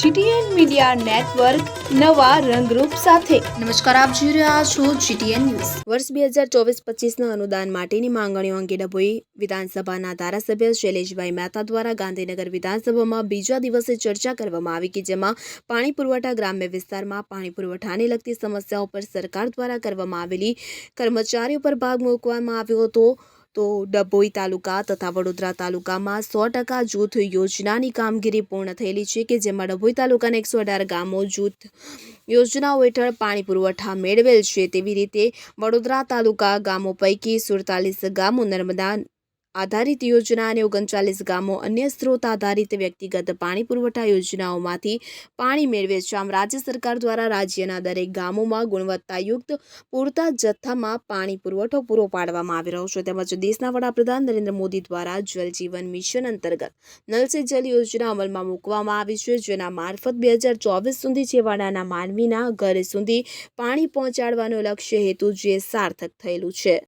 GTN media network નવા રંગરૂપ સાથે. નમસ્કાર આપ જોઈ રહ્યા છો જીટીએન ન્યૂઝ. વર્ષ બે હજાર ચોવીસ પચીસના અનુદાન માટેની માંગણીઓ અંગે ડભોઈ વિધાનસભાના ધારાસભ્ય શૈલેષભાઈ મહેતા દ્વારા ગાંધીનગર વિધાનસભામાં બીજા દિવસે ચર્ચા કરવામાં આવી કે જેમાં પાણી પુરવઠા ગ્રામ્ય વિસ્તારમાં પાણી પુરવઠાને લગતી સમસ્યાઓ પર સરકાર દ્વારા કરવામાં આવેલી કર્મચારીઓ પર ભાગ મૂકવામાં આવ્યો હતો. તો ડભોઈ તાલુકા તથા વડોદરા તાલુકામાં સો ટકા જૂથ યોજનાની કામગીરી પૂર્ણ થયેલી છે કે જેમાં ડભોઈ તાલુકાના એકસો અઢાર ગામો જૂથ યોજનાઓ હેઠળ પાણી પુરવઠા મેળવેલ છે. તેવી રીતે વડોદરા તાલુકા ગામો પૈકી સુડતાલીસ ગામો નર્મદા આધારિત યોજના અને ઓગણચાલીસ ગામો અન્ય સ્ત્રોત આધારિત વ્યક્તિગત પાણી પુરવઠા યોજનાઓમાંથી પાણી મેળવે છે. આમ રાજ્ય સરકાર દ્વારા રાજ્યના દરેક ગામોમાં ગુણવત્તાયુક્ત પૂરતા જથ્થામાં પાણી પુરવઠો પૂરો પાડવામાં આવી રહ્યો છે. તેમજ દેશના વડાપ્રધાન નરેન્દ્ર મોદી દ્વારા જલ જીવન મિશન અંતર્ગત નલ સે જલ યોજના અમલમાં મૂકવામાં આવી છે, જેના મારફત બે હજાર ચોવીસ સુધી છેવાડાના માનવીના ઘર સુધી પાણી પહોંચાડવાનો લક્ષ્ય હેતુ જે સાર્થક થયેલું છે.